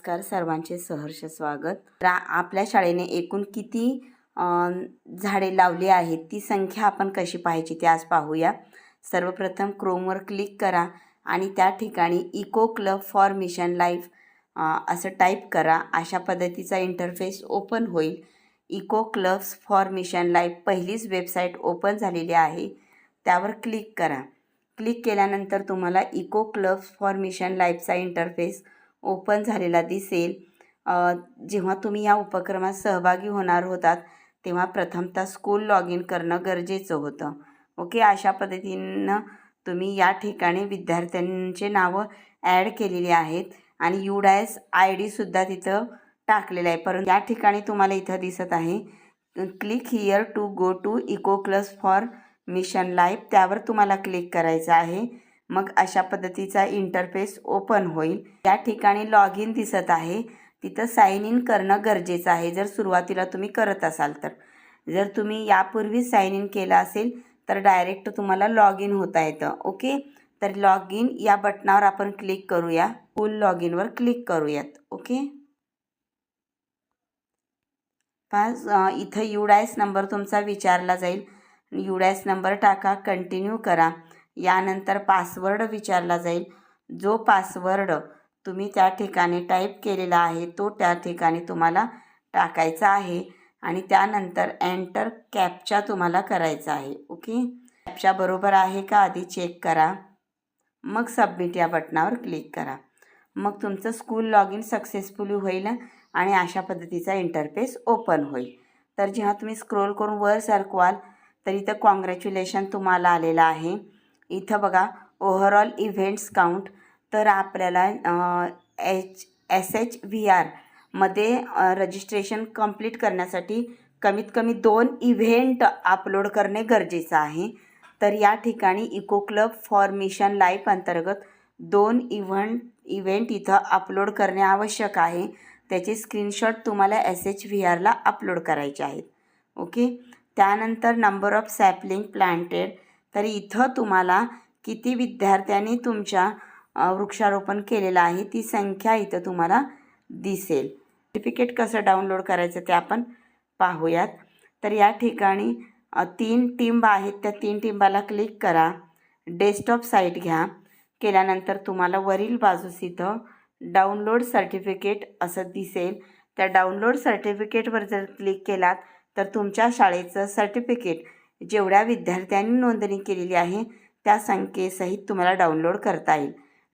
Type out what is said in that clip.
नमस्कार सर्वांचे सहर्ष स्वागत. रा आपल्या शाळेने एकूण किती झाडे लावली आहेत? ती संख्या आपण कशी पाहायची ते आज पाहूया. सर्वप्रथम क्रोमवर क्लिक करा आणि त्या ठिकाणी eco club for mission life असं टाईप करा. अशा पद्धतीचा इंटरफेस ओपन होईल. Eco clubs for mission life पहिलीच वेबसाईट ओपन झालेली आहे. त्यावर क्लिक करा. क्लिक केल्यानंतर तुम्हाला इको क्लब्स फॉर मिशन लाईफचा इंटरफेस ओपन झालेला दिसेल. जेव्हा तुम्ही या उपक्रमात सहभागी होणार होतात तेव्हा प्रथमतः स्कूल लॉग इन करणं गरजेचं होतं. ओके? अशा पद्धतीनं तुम्ही या ठिकाणी विद्यार्थ्यांचे नावं ॲड केलेली आहेत आणि युडायस आय डीसुद्धा तिथं टाकलेलं आहे. परंतु या ठिकाणी तुम्हाला इथं दिसत आहे. Click here to go to eco clubs for mission life त्यावर तुम्हाला क्लिक करायचं आहे. मग अशा पद्धतीचा इंटरफेस ओपन होईल. या ठिकाणी लॉग इन दिसत आहे. तिथं साईन इन करणं गरजेचं आहे. जर सुरुवातीला तुम्ही करत असाल तर. जर तुम्ही यापूर्वी साईन इन केलं असेल तर डायरेक्ट तुम्हाला लॉग इन होता येतं. ओके? तर लॉग इन या बटनावर आपण क्लिक करूया. फुल लॉग इनवर क्लिक करूयात. ओके? पाच इथं युडायस नंबर तुमचा विचारला जाईल. युडायस नंबर टाका कंटिन्यू करा. यानंतर पासवर्ड विचारला जाईल. जो पासवर्ड तुम्ही त्या ठिकाणी टाईप केलेला आहे तो त्या ठिकाणी तुम्हाला टाकायचा आहे आणि त्यानंतर एंटर कॅपचा तुम्हाला करायचा आहे. ओके कॅपच्या बरोबर आहे का? आधी चेक करा. मग सबमिट या बटनावर क्लिक करा. मग तुमचं स्कूल लॉग इन सक्सेसफुली होईल आणि अशा पद्धतीचा इंटरफेस ओपन होईल. तर जेव्हा तुम्ही स्क्रोल करून वर सरकवाल तर इथं कॉंग्रॅच्युलेशन तुम्हाला आलेलं आहे. इथं बघा ओव्हरऑल इव्हेंट्स काउंट तर आपल्याला एच एस एच व्ही आरमध्ये रजिस्ट्रेशन कंप्लीट करण्यासाठी कमीत कमी दोन इव्हेंट अपलोड करणे गरजेचं आहे. तर या ठिकाणी eco club for mission life अंतर्गत दोन इव्हेंट इव्हेंट इथं अपलोड करणे आवश्यक आहे. त्याचे स्क्रीनशॉट तुम्हाला एस एच व्ही आरला अपलोड करायचे आहेत. ओके त्यानंतर नंबर ऑफ सॅपलिंग प्लांटेड तर इथं तुम्हाला किती विद्यार्थ्यांनी तुमच्या वृक्षारोपण केलेलं आहे ती संख्या इथं तुम्हाला दिसेल. सर्टिफिकेट कसं डाउनलोड करायचं ते आपण पाहूयात. तर या ठिकाणी तीन टिंब आहेत त्या तीन टिंबाला क्लिक करा. डेस्कटॉप साईट घ्या. केल्यानंतर तुम्हाला वरील बाजूस इथं डाउनलोड सर्टिफिकेट असं दिसेल. त्या डाउनलोड सर्टिफिकेटवर जर क्लिक केलात तर तुमच्या शाळेचं सर्टिफिकेट जेवढ्या विद्यार्थ्यांनी नोंदणी केलेली आहे त्या संख्येसहित तुम्हाला डाउनलोड करता येईल.